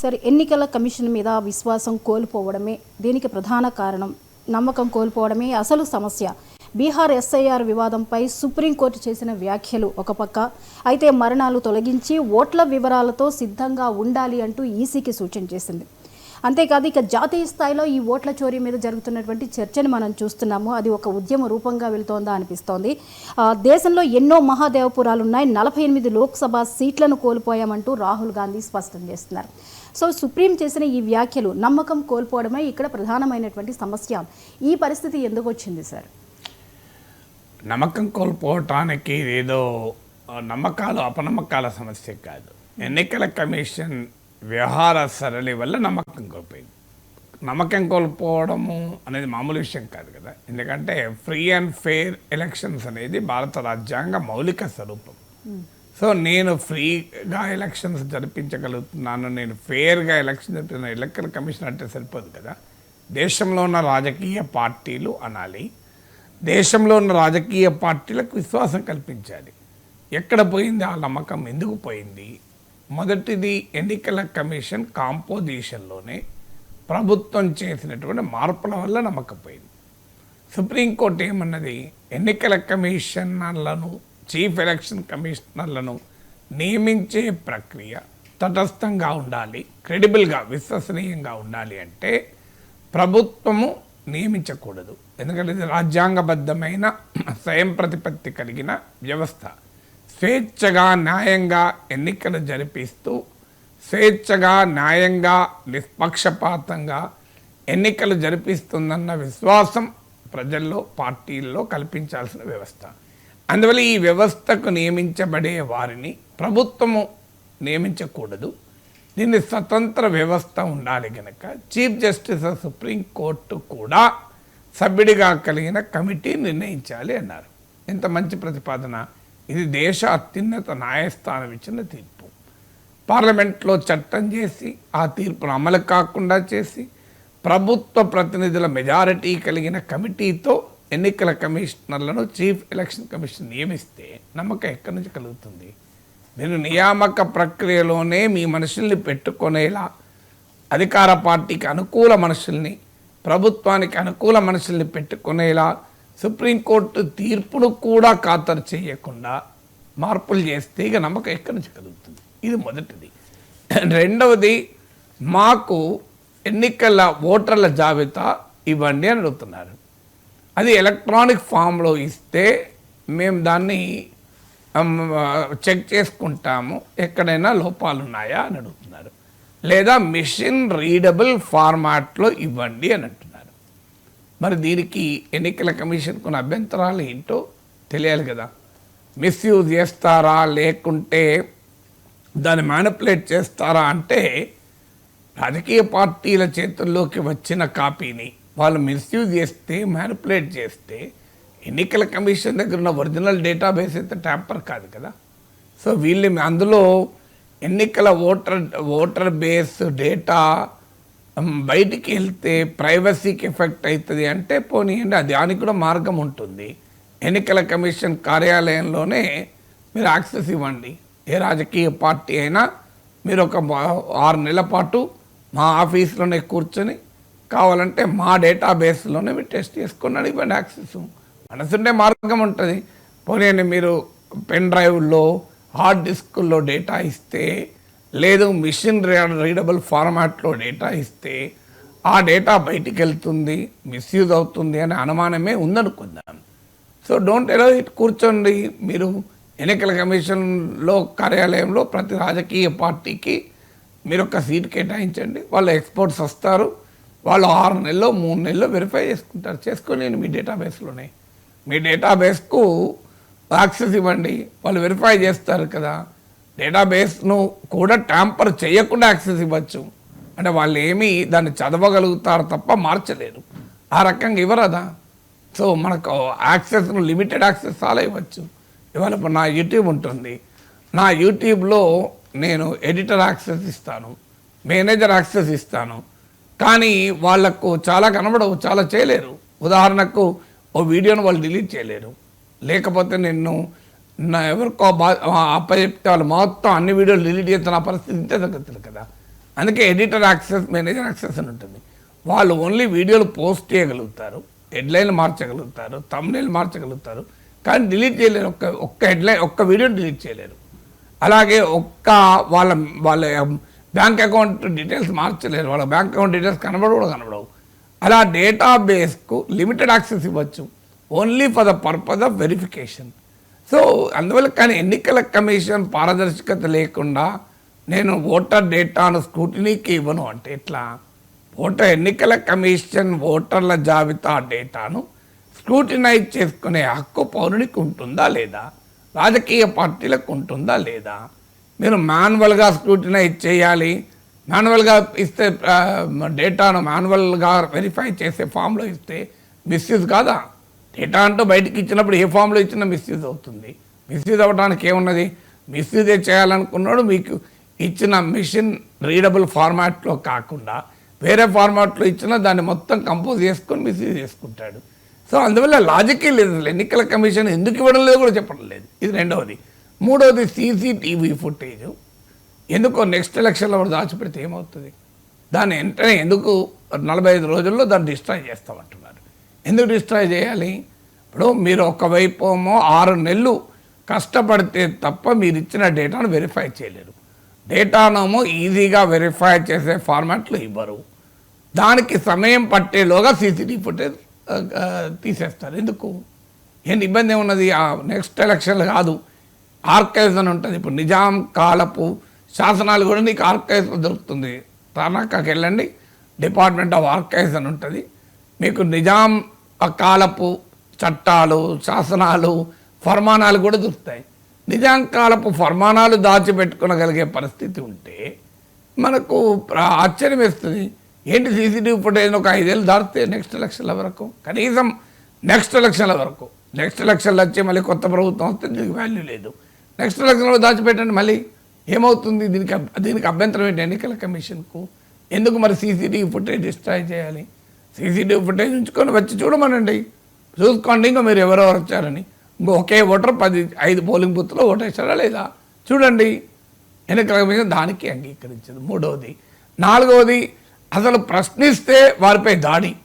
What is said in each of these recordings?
సరే ఎన్నికల కమిషన్ మీద విశ్వాసం కోల్పోవడమే దీనికి ప్రధాన కారణం. నమ్మకం కోల్పోవడమే అసలు సమస్య. బీహార్ ఎస్ఐఆర్ వివాదంపై సుప్రీంకోర్టు చేసిన వ్యాఖ్యలు ఒక పక్క. అయితే మరణాలు తొలగించి ఓట్ల వివరాలతో సిద్ధంగా ఉండాలి అంటూ ఈసీకి సూచన చేసింది. అంతేకాదు ఇక జాతీయ స్థాయిలో ఈ ఓట్ల చోరీ మీద జరుగుతున్నటువంటి చర్చను మనం చూస్తున్నాము. అది ఒక ఉద్యమ రూపంగా వెళ్తోందా అనిపిస్తోంది. దేశంలో ఎన్నో మహాదేవపురాలు ఉన్నాయి నలభై ఎనిమిది లోక్సభ సీట్లను కోల్పోయామంటూ రాహుల్ గాంధీ స్పష్టం చేస్తున్నారు. సో సుప్రీం చేసిన ఈ వ్యాఖ్యలు నమ్మకం కోల్పోవడమే ఇక్కడ ప్రధానమైనటువంటి సమస్య. ఈ పరిస్థితి ఎందుకు వచ్చింది సార్? నమ్మకం కోల్పోవటానికి ఏదో నమ్మకాలు అపనమ్మకాల సమస్య కాదు. ఎన్నికల కమిషన్ వ్యవహార సరళి వల్ల నమ్మకం కోల్పోయింది. నమ్మకం కోల్పోవడము అనేది మామూలు విషయం కాదు కదా. ఎందుకంటే ఫ్రీ అండ్ ఫెయిర్ ఎలక్షన్స్ అనేది భారత రాజ్యాంగ మౌలిక స్వరూపం. సో నేను ఫ్రీగా ఎలక్షన్స్ జరిపించగలుగుతున్నాను. నేను ఫేర్గా ఎలక్షన్ జరిపిన ఎలక్షన్ కమిషన్ అంటే సరిపోదు కదా. దేశంలో ఉన్న రాజకీయ పార్టీలు అనాలి. దేశంలో ఉన్న రాజకీయ పార్టీలకు విశ్వాసం కల్పించాలి. ఎక్కడ పోయింది ఆ నమ్మకం? ఎందుకు పోయింది? మొదటిది ఎన్నికల కమిషన్ కాంపోజిషన్లోనే ప్రభుత్వం చేసినటువంటి మార్పుల వల్ల నమ్మకం పోయింది. సుప్రీంకోర్టు ఏమన్నది? ఎన్నికల కమిషనర్లను చీఫ్ ఎలక్షన్ కమిషనర్లను నియమించే ప్రక్రియ తటస్థంగా ఉండాలి క్రెడిబుల్గా విశ్వసనీయంగా ఉండాలి అంటే ప్రభుత్వము నియమించకూడదు. ఎందుకంటే ఇది రాజ్యాంగబద్ధమైన స్వయం ప్రతిపత్తి కలిగిన వ్యవస్థ. స్వేచ్ఛగా న్యాయంగా ఎన్నికలు జరిపిస్తూ స్వేచ్ఛగా న్యాయంగా నిష్పక్షపాతంగా ఎన్నికలు జరిపిస్తుందన్న విశ్వాసం ప్రజల్లో పార్టీల్లో కల్పించాల్సిన వ్యవస్థ. అందువల్ల ఈ వ్యవస్థకు నియమించబడే వారిని ప్రభుత్వము నియమించకూడదు. దీన్ని స్వతంత్ర వ్యవస్థ ఉండాలి కనుక chief justice of supreme court కూడా సభ్యుడిగా కలిగిన కమిటీ నిర్ణయించాలి అన్నారు. ఎంత మంచి ప్రతిపాదన. ఇది దేశ అత్యున్నత న్యాయస్థానం ఇచ్చిన తీర్పు. పార్లమెంట్లో చట్టం చేసి ఆ తీర్పును అమలు కాకుండా చేసి ప్రభుత్వ ప్రతినిధుల మెజారిటీ కలిగిన కమిటీతో ఎన్నికల కమిషనర్లను చీఫ్ ఎలక్షన్ కమిషన్ నియమిస్తే నమ్మకం ఎక్కడి నుంచి కలుగుతుంది? నేను నియామక ప్రక్రియలోనే మీ మనుషుల్ని పెట్టుకునేలా అధికార పార్టీకి అనుకూల మనుషుల్ని ప్రభుత్వానికి అనుకూల మనుషుల్ని పెట్టుకునేలా సుప్రీంకోర్టు తీర్పును కూడా ఖాతరు చేయకుండా మార్పులు చేస్తే ఇక నమ్మకం ఎక్కడి నుంచి కలుగుతుంది? ఇది మొదటిది. రెండవది మాకు ఎన్నికల ఓటర్ల జాబితా ఇవ్వండి అని అడుగుతున్నారు. అది ఎలక్ట్రానిక్ ఫామ్లో ఇస్తే మేము దాన్ని చెక్ చేసుకుంటాము. ఎక్కడైనా లోపాలు ఉన్నాయా అని అడుగుతున్నారు. లేదా మిషన్ రీడబుల్ ఫార్మాట్లో ఇవ్వండి అని అంటున్నారు. మరి దీనికి ఎన్నికల కమిషన్ కొన్ని అభ్యంతరాలు ఏంటో తెలియాలి కదా. మిస్యూజ్ చేస్తారా? లేకుంటే దాన్ని మ్యానిపులేట్ చేస్తారా? అంటే రాజకీయ పార్టీల చేతుల్లోకి వచ్చిన కాపీని వాళ్ళు మిస్యూజ్ చేస్తే మ్యానిపులేట్ చేస్తే ఎన్నికల కమిషన్ దగ్గర ఉన్న ఒరిజినల్ డేటాబేస్ అయితే ట్యాంపర్ కాదు కదా. సో వీళ్ళు అందులో ఎన్నికల ఓటర్ ఓటర్ బేస్ డేటా బయటికి వెళ్తే ప్రైవసీకి ఎఫెక్ట్ అవుతుంది అంటే పోనీయండి అది దానికి కూడా మార్గం ఉంటుంది. ఎన్నికల కమిషన్ కార్యాలయంలోనే మీరు యాక్సెస్ ఇవ్వండి. ఏ రాజకీయ పార్టీ అయినా మీరు ఒక ఆరు నెలల పాటు మా ఆఫీస్లోనే కూర్చొని కావాలంటే మా డేటాబేస్లోనే మీరు టెస్ట్ చేసుకుని ఇవ్వండి యాక్సెస్ మనసుండే మార్గం ఉంటుంది. పోనీ మీరు పెన్ డ్రైవ్లో హార్డ్ డిస్కుల్లో డేటా ఇస్తే లేదు మిషన్ రీడబుల్ ఫార్మాట్లో డేటా ఇస్తే ఆ డేటా బయటికి వెళ్తుంది మిస్యూజ్ అవుతుంది అనే అనుమానమే ఉందనుకుందాం. So don't allow it. కూర్చోండి. మీరు ఎన్నికల కమిషన్లో కార్యాలయంలో ప్రతి రాజకీయ పార్టీకి మీరు ఒక సీట్ కేటాయించండి. వాళ్ళ ఎక్స్పర్ట్స్ వస్తారు. వాళ్ళు ఆరు నెలలో మూడు నెలలో వెరిఫై చేసుకుంటారు. చేసుకొని మీ డేటాబేస్లోనే మీ డేటాబేస్కు యాక్సెస్ ఇవ్వండి. వాళ్ళు వెరిఫై చేస్తారు కదా. డేటాబేస్ను కూడా ట్యాంపర్ చేయకుండా యాక్సెస్ ఇవ్వచ్చు. అంటే వాళ్ళు ఏమీ దాన్ని చదవగలుగుతారు తప్ప మార్చలేరు. ఆ రకంగా ఇవ్వరదా? సో మనకు యాక్సెస్ను లిమిటెడ్ యాక్సెస్ చాలా ఇవ్వచ్చు. ఇవాళ ఇప్పుడు నా యూట్యూబ్ ఉంటుంది. నా యూట్యూబ్లో నేను ఎడిటర్ యాక్సెస్ ఇస్తాను. మేనేజర్ యాక్సెస్ ఇస్తాను. కానీ వాళ్ళకు చాలా కనబడవు చాలా చేయలేరు. ఉదాహరణకు ఓ వీడియోను వాళ్ళు డిలీట్ చేయలేరు. లేకపోతే నిన్ను నా ఎవరికో బా అప్పచెప్తే వాళ్ళు మొత్తం అన్ని వీడియోలు డిలీట్ చేస్తున్న పరిస్థితి ఇంతే తగ్గుతుంది కదా. అందుకే ఎడిటర్ యాక్సెస్ మేనేజర్ యాక్సెస్ అని ఉంటుంది. వాళ్ళు ఓన్లీ వీడియోలు పోస్ట్ చేయగలుగుతారు హెడ్లైన్ మార్చగలుగుతారు తమ్నేల్ మార్చగలుగుతారు కానీ డిలీట్ చేయలేరు. ఒక్క ఒక్క హెడ్లైన్ ఒక్క వీడియో డిలీట్ చేయలేరు. అలాగే ఒక్క వాళ్ళ వాళ్ళ బ్యాంక్ అకౌంట్ డీటెయిల్స్ మార్చలేరు. వాళ్ళ బ్యాంక్ అకౌంట్ డీటెయిల్స్ కనబడవు కూడా కనబడవు. అలా డేటాబేస్కు లిమిటెడ్ యాక్సెస్ ఇవ్వచ్చు. Only for the purpose of verification so అందువల్ల కానీ ఎన్నికల కమిషన్ పారదర్శకత లేకుండా నేను ఓటర్ డేటాను స్క్రూటినీకి ఇవ్వను అంటే ఎట్లా? ఓటర్ ఎన్నికల కమిషన్ ఓటర్ల జాబితా డేటాను స్క్రూటినైజ్ చేసుకునే హక్కు పౌరునికి ఉంటుందా లేదా? రాజకీయ పార్టీలకు ఉంటుందా లేదా? మీరు మాన్యువల్గా స్క్రూటినైజ్ చేయాలి. మాన్యువల్గా ఇస్తే డేటాను మాన్యువల్గా వెరిఫై చేసే ఫామ్లో ఇస్తే మిస్యూజ్ కాదా? డేటా అంటూ బయటికి ఇచ్చినప్పుడు ఏ ఫామ్లో ఇచ్చినా మిస్యూజ్ అవుతుంది. మిస్యూజ్ అవ్వడానికి ఏమున్నది? మిస్యూజ్ చేయాలనుకున్నాడు మీకు ఇచ్చిన మిషన్ రీడబుల్ ఫార్మాట్లో కాకుండా వేరే ఫార్మాట్లో ఇచ్చినా దాన్ని మొత్తం కంపోజ్ చేసుకొని మిస్యూజ్ చేసుకుంటాడు. సో అందువల్ల లాజికే లేదు ఎన్నికల కమిషన్ ఎందుకు ఇవ్వడం లేదు కూడా చెప్పడం లేదు. ఇది రెండవది. మూడవది సీసీటీవీ ఫుటేజ్. ఎందుకో నెక్స్ట్ ఎలక్షన్లో వాడు దాచిపెడితే ఏమవుతుంది? దాన్ని వెంటనే ఎందుకు నలభై ఐదు రోజుల్లో దాన్ని డిస్ట్రాయ్ చేస్తామంటున్నారు. ఎందుకు డిస్ట్రాయ్ చేయాలి? ఇప్పుడు మీరు ఒకవైపు ఏమో ఆరు నెలలు కష్టపడితే తప్ప మీరు ఇచ్చిన డేటాను వెరిఫై చేయలేరు. డేటానేమో ఈజీగా వెరిఫై చేసే ఫార్మాట్లు ఇవ్వరు. దానికి సమయం పట్టేలోగా సీసీటీవీ ఫుటేజ్ తీసేస్తారు. ఎందుకు? ఏంటి ఇబ్బంది ఏమున్నది? ఆ నెక్స్ట్ ఎలక్షన్లు కాదు. ఆర్కైవ్స్ అని ఉంటుంది. ఇప్పుడు నిజాం కాలపు శాసనాలు కూడా నీకు ఆర్కైవ్స్ దొరుకుతుంది. తార్నాకాకి వెళ్ళండి డిపార్ట్మెంట్ ఆఫ్ ఆర్కైవ్స్ అని ఉంటుంది. మీకు నిజాం కాలపు చట్టాలు శాసనాలు ఫర్మానాలు కూడా దొరుకుతాయి. నిజాం కాలపు ఫర్మానాలు దాచిపెట్టుకునగలిగే పరిస్థితి ఉంటే మనకు ఆశ్చర్యం వేస్తుంది. ఏంటి సీసీటీవీ ఫుటేజ్ ఒక ఐదేళ్ళు దాటితే నెక్స్ట్ ఎలక్షన్ల వరకు? కనీసం నెక్స్ట్ ఎలక్షన్ల వరకు. నెక్స్ట్ ఎలక్షన్లు వచ్చి మళ్ళీ కొత్త ప్రభుత్వం వస్తే దీనికి వాల్యూ లేదు. నెక్స్ట్ ఎలక్షన్లో దాచిపెట్టండి మళ్ళీ. ఏమవుతుంది? దీనికి దీనికి అభ్యంతరం ఏంటి? ఎన్నికల కమిషన్కు ఎందుకు మరి సీసీటీవీ ఫుటేజ్ డిస్ట్రాయ్ చేయాలి? సీసీటీవీ ఫుటేజ్ ఉంచుకొని వచ్చి చూడమనండి. చూసుకోండి ఇంకా మీరు ఎవరెవరు వచ్చారని. ఇంకో ఒకే ఓటర్ పది ఐదు పోలింగ్ బూత్లో ఓటేశారా లేదా? చూడండి. ఎన్నికల కమిషన్ దానికి అంగీకరించదు. మూడవది నాలుగవది అసలు ప్రశ్నిస్తే వారిపై దాడి.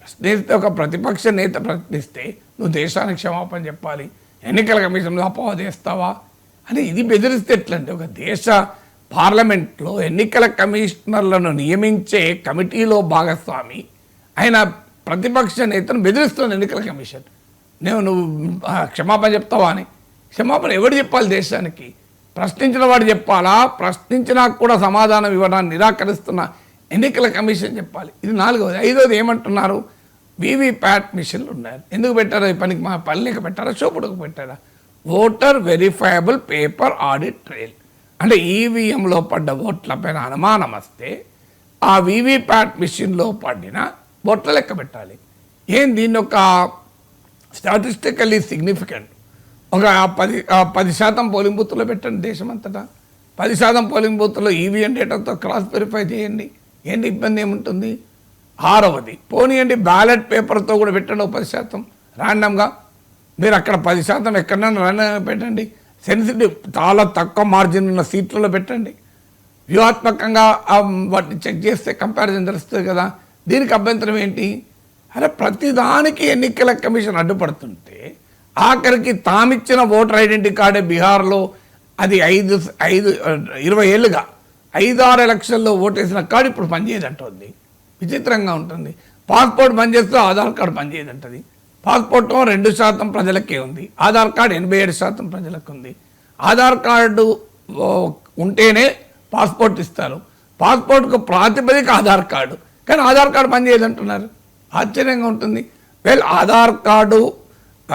ప్రశ్నిస్తే ఒక ప్రతిపక్ష నేత ప్రశ్నిస్తే నువ్వు దేశానికి క్షమాపణ చెప్పాలి. ఎన్నికల కమిషన్ అపవాదేస్తావా అని ఇది బెదిరిస్తే ఎట్లంటే ఒక దేశ పార్లమెంట్లో ఎన్నికల కమిషనర్లను నియమించే కమిటీలో భాగస్వామి ఆయన ప్రతిపక్ష నేతను బెదిరిస్తుంది ఎన్నికల కమిషన్. నేను నువ్వు క్షమాపణ చెప్తావా అని. క్షమాపణ ఎవడు చెప్పాలి దేశానికి? ప్రశ్నించిన వాడు చెప్పాలా? ప్రశ్నించినా కూడా సమాధానం ఇవ్వడానికి నిరాకరిస్తున్న ఎన్నికల కమిషన్ చెప్పాలి. ఇది నాలుగవది. ఐదవది ఏమంటున్నారు? వీవీప్యాట్ మిషన్లు ఉన్నాయి. ఎందుకు పెట్టారా ఈ పనికి మా పల్లెకి పెట్టారా? చూపుడుకు పెట్టారా? Voter verifiable paper audit trail. అంటే ఈవీఎంలో పడ్డ ఓట్లపైన అనుమానం వస్తే ఆ వీవీప్యాట్ మిషన్లో పడిన ఓట్ల లెక్క పెట్టాలి. ఏం దీన్ని ఒక స్టాటిస్టికల్లీ సిగ్నిఫికెంట్? ఒక పది ఆ పది శాతం పోలింగ్ బూత్లో పెట్టండి దేశం అంతటా పది శాతం పోలింగ్ బూత్లో ఈవీఎం డేటాతో క్రాస్ వెరిఫై చేయండి. ఏంటి ఇబ్బంది ఏముంటుంది? ఆరవది పోనీయండి బ్యాలెట్ పేపర్తో కూడా పెట్టండి ఒక పది శాతం. ర్యాండమ్గా మీరు అక్కడ పది శాతం ఎక్కడైనా రన్ పెట్టండి. సెన్సిటివ్ చాలా తక్కువ మార్జిన్ ఉన్న సీట్లలో పెట్టండి. వ్యూహాత్మకంగా వాటిని చెక్ చేస్తే కంపారిజన్ తెలుస్తుంది కదా. దీనికి అభ్యంతరం ఏంటి? అరే ప్రతిదానికి ఎన్నికల కమిషన్ అడ్డుపడుతుంటే ఆఖరికి తామిచ్చిన ఓటర్ ఐడెంటిటీ కార్డే బీహార్లో అది ఐదు ఐదు ఇరవై ఏళ్ళుగా ఐదారు ఎలక్షన్లో ఓటేసిన కార్డు ఇప్పుడు పనిచేయదంటుంది. విచిత్రంగా ఉంటుంది. పాస్పోర్ట్ పనిచేస్తే ఆధార్ కార్డు పనిచేయదంటది. పాస్పోర్ట్ రెండు శాతం ప్రజలకే ఉంది. ఆధార్ కార్డు ఎనభై ఏడు శాతం ప్రజలకు ఉంది. ఆధార్ కార్డు ఉంటేనే పాస్పోర్ట్ ఇస్తారు. పాస్పోర్ట్కు ప్రాతిపదిక ఆధార్ కార్డు. కానీ ఆధార్ కార్డు పనిచేయదంటున్నారు ఆశ్చర్యంగా ఉంటుంది. Well Aadhaar card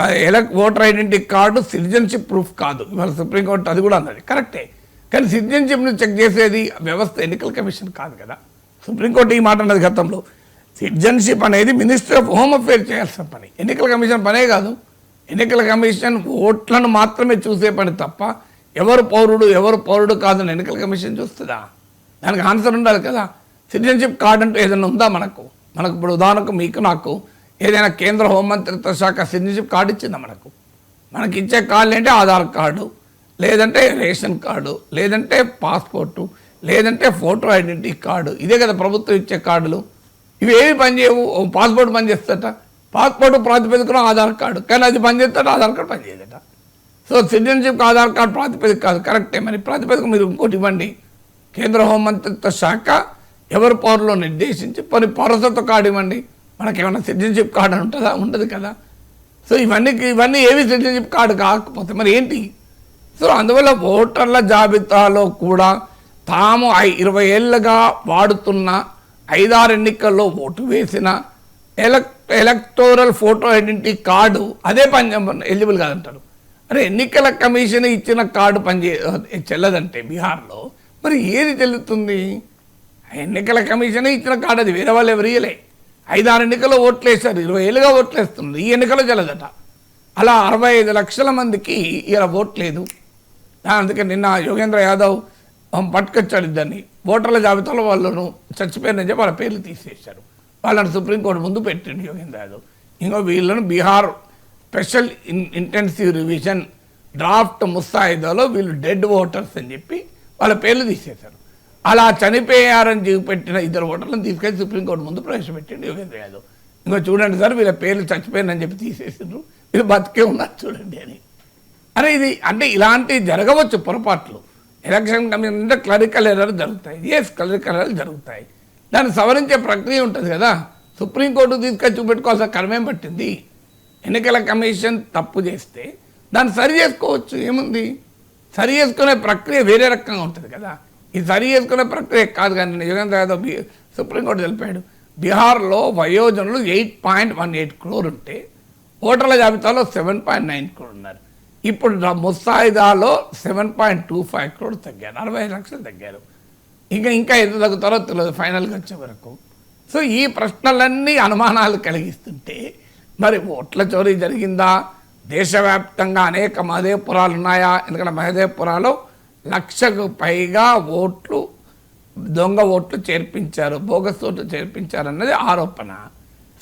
elec voter identity card citizenship proof కాదు. ఇవాళ సుప్రీంకోర్టు అది కూడా అన్నది. కరెక్టే. కానీ సిటిజన్షిప్ను చెక్ చేసేది వ్యవస్థ ఎన్నికల కమిషన్ కాదు కదా. సుప్రీంకోర్టు ఈ మాట అన్నది గతంలో. సిటిజన్షిప్ అనేది మినిస్టర్ ఆఫ్ హోమ్ అఫేర్ చేయాల్సిన పని. ఎన్నికల కమిషన్ పనే కాదు. ఎన్నికల కమిషన్ ఓట్లను మాత్రమే చూసే పని తప్ప ఎవరు పౌరుడు ఎవరు పౌరుడు కాదని ఎన్నికల కమిషన్ చూస్తుందా? దానికి ఆన్సర్ ఉండాలి కదా. సిటిజన్షిప్ కార్డు అంటూ ఏదైనా ఉందా మనకు? మనకు ఇప్పుడు ఉదాహరణకు మీకు నాకు ఏదైనా కేంద్ర హోంమంత్రిత్వ శాఖ సిటిజన్షిప్ కార్డు ఇచ్చిందా మనకు? మనకి ఇచ్చే కార్డు ఏంటి? ఆధార్ కార్డు లేదంటే రేషన్ కార్డు లేదంటే పాస్పోర్టు లేదంటే ఫోటో ఐడెంటిటీ కార్డు ఇదే కదా ప్రభుత్వం ఇచ్చే కార్డులు. ఇవి ఏవి పనిచేయవు ఓ పాస్పోర్ట్ పనిచేస్తట పాస్పోర్ట్ ప్రాతిపదికన ఆధార్ కార్డు. కానీ అది పనిచేస్తాడు ఆధార్ కార్డు పనిచేయదట సో సిటిజన్షిప్ ఆధార్ కార్డు ప్రాతిపదిక కాదు. కరెక్టే. మరి ప్రాతిపదిక మీరు ఇంకోటి ఇవ్వండి. కేంద్ర హోంమంత్రిత్వ శాఖ ఎవరి పౌరులో నిర్దేశించి పని పౌరసత్వ కార్డు ఇవ్వండి. మనకి ఏమైనా సిటిజన్షిప్ కార్డు అని ఉంటుందా? ఉండదు కదా. సో ఇవన్నీ ఇవన్నీ ఏవి సిటిజన్షిప్ కార్డు కాకపోతే మరి ఏంటి? సో అందువల్ల ఓటర్ల జాబితాలో కూడా తాము ఐ- ఇరవై ఏళ్ళుగా వాడుతున్న ఐదారు ఎన్నికల్లో ఓటు వేసిన elec electoral photo identity card అదే పని ఎలిజిబుల్ కాదంటారు అరే ఎన్నికల కమిషన్ ఇచ్చిన కార్డు పనిచే చెల్లదంటే బీహార్లో. మరి ఏది చెల్లుతుంది ఎన్నికల కమిషన్ ఇచ్చిన కార్డు అది వేరే వాళ్ళు ఎవరు ఇయ్యలే. ఐదారు ఎన్నికల్లో ఓట్లు వేశారు ఇరవై ఏళ్ళుగా ఓట్లు వేస్తుంది ఈ ఎన్నికలో చెల్లదట. అలా అరవై ఐదు లక్షల మందికి ఇలా ఓట్లేదు అందుకే నిన్న యోగేంద్ర యాదవ్ పట్టుకొచ్చాడు ఇద్దరిని ఓటర్ల జాబితాలో వాళ్ళను చచ్చిపోయారని చెప్పి వాళ్ళ పేర్లు తీసేశారు. వాళ్ళని సుప్రీంకోర్టు ముందు పెట్టిండు యోగేంద్ర యాదవ్. ఇంకో వీళ్ళను Bihar special in intensive revision draft ముస్తాయిదాలో వీళ్ళు డెడ్ ఓటర్స్ అని చెప్పి వాళ్ళ పేర్లు తీసేశారు. అలా చనిపోయారని చూపెట్టిన ఇద్దరు ఓటర్లను తీసుకెళ్ళి సుప్రీంకోర్టు ముందు ప్రవేశపెట్టిండు యోగేంద్ర యాదవ్. ఇంకో చూడండి సార్ వీళ్ళ పేర్లు చచ్చిపోయిందని చెప్పి తీసేసిండ్రు. వీళ్ళు బతికే ఉన్నారు చూడండి అని. అరే ఇది అంటే ఇలాంటివి జరగవచ్చు పొరపాట్లు. ఎలక్షన్ కమిషన్ అంటే క్లరికల్ ఎర్రర్ జరుగుతాయి. ఎస్ క్లరికల్ ఎర్రర్ జరుగుతాయి. దాన్ని సవరించే ప్రక్రియ ఉంటుంది కదా. సుప్రీంకోర్టు తీసుకొచ్చి చూపెట్టుకోవాల్సిన కర్మేం పట్టింది? ఎన్నికల కమిషన్ తప్పు చేస్తే దాన్ని సరి చేసుకోవచ్చు. ఏముంది? సరి చేసుకునే ప్రక్రియ వేరే రకంగా ఉంటుంది కదా. ఇది సరి చేసుకునే ప్రక్రియ కాదు కానీ నిన్న యోగేంద్ర యాదవ్ బి- సుప్రీంకోర్టు తెలిపాడు. బీహార్లో వయోజనులు eight point one eight crore ఉంటే ఓటర్ల జాబితాలో సెవెన్ పాయింట్ నైన్ క్రోర్ ఉన్నారు. ఇప్పుడు నా ముసాయిదాలో seven point two five crore తగ్గారు అరవై ఐదు లక్షలు తగ్గారు. ఇంకా ఇంకా ఎంత తగ్గుతారో తెలియదు ఫైనల్గా వచ్చే వరకు. సో ఈ ప్రశ్నలన్నీ అనుమానాలు కలిగిస్తుంటే మరి ఓట్ల చోరీ జరిగిందా? దేశవ్యాప్తంగా అనేక మహదేవపురాలు ఉన్నాయా? ఎందుకంటే మహదేవపురాలో లక్షకు పైగా ఓట్లు దొంగ ఓట్లు చేర్పించారు బోగస్ ఓట్లు చేర్పించారు అన్నది ఆరోపణ.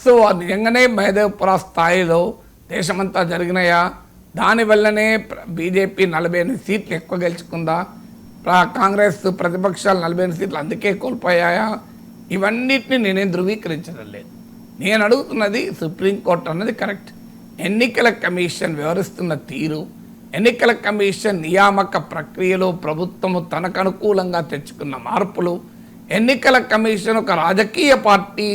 సో నిజంగానే మహదేవపుర స్థాయిలో దేశమంతా జరిగినాయా? దానివల్లనే బీజేపీ నలభై ఎనిమిది సీట్లు ఎక్కువ గెలుచుకుందా? కాంగ్రెస్ ప్రతిపక్షాలు నలభై ఎనిమిది సీట్లు అందుకే కోల్పోయాయా? ఇవన్నిటిని నేనేం ధృవీకరించడం లేదు. నేను అడుగుతున్నది సుప్రీంకోర్టు అన్నది కరెక్ట్. ఎన్నికల కమిషన్ వ్యవహరిస్తున్న తీరు ఎన్నికల కమిషన్ నియామక ప్రక్రియలో ప్రభుత్వము తనకు అనుకూలంగా తెచ్చుకున్న మార్పులు ఎన్నికల కమిషన్ ఒక రాజకీయ పార్టీ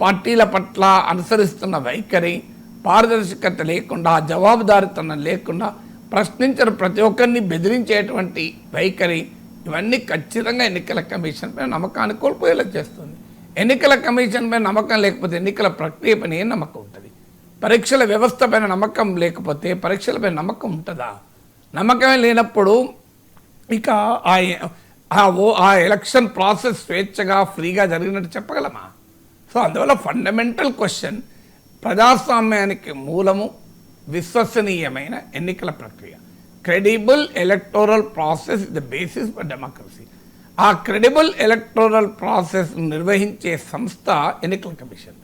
పార్టీల పట్ల అనుసరిస్తున్న వైఖరి పారదర్శకత లేకుండా జవాబుదారితనం లేకుండా ప్రశ్నించిన ప్రతి ఒక్కరిని బెదిరించేటువంటి వైఖరి ఇవన్నీ ఖచ్చితంగా ఎన్నికల కమిషన్ పై నమ్మకాన్ని కోల్పోయేలా చేస్తుంది. ఎన్నికల కమిషన్ పై నమ్మకం లేకపోతే ఎన్నికల ప్రక్రియ పైన నమ్మకం ఉంటుంది? పరీక్షల వ్యవస్థ పైన నమ్మకం లేకపోతే పరీక్షలపై నమ్మకం ఉంటుందా? నమ్మకమే లేనప్పుడు ఇక ఆ ఓ ఆ ఎలక్షన్ ప్రాసెస్ స్వేచ్ఛగా ఫ్రీగా జరిగినట్టు చెప్పగలమా? సో అందువల్ల ఫండమెంటల్ క్వశ్చన్ ప్రజాస్వామ్యానికి మూలము విశ్వసనీయమైన ఎన్నికల ప్రక్రియ. Credible electoral process the basis for democracy ఆ క్రెడిబుల్ ఎలక్టోరల్ ప్రాసెస్ నిర్వహించే సంస్థ ఎన్నికల కమిషన్.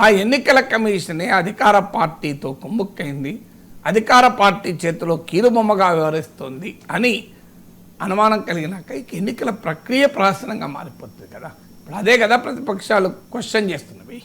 ఆ ఎన్నికల కమిషనే అధికార పార్టీతో కుమ్ముక్కైంది. అధికార పార్టీ చేతిలో కీలుబొమ్మగా వ్యవహరిస్తుంది అని అనుమానం కలిగినాక ఇక ఎన్నికల ప్రక్రియ ప్రాసనంగా మారిపోతుంది కదా. ఇప్పుడు అదే కదా ప్రతిపక్షాలు క్వశ్చన్ చేస్తున్నవి.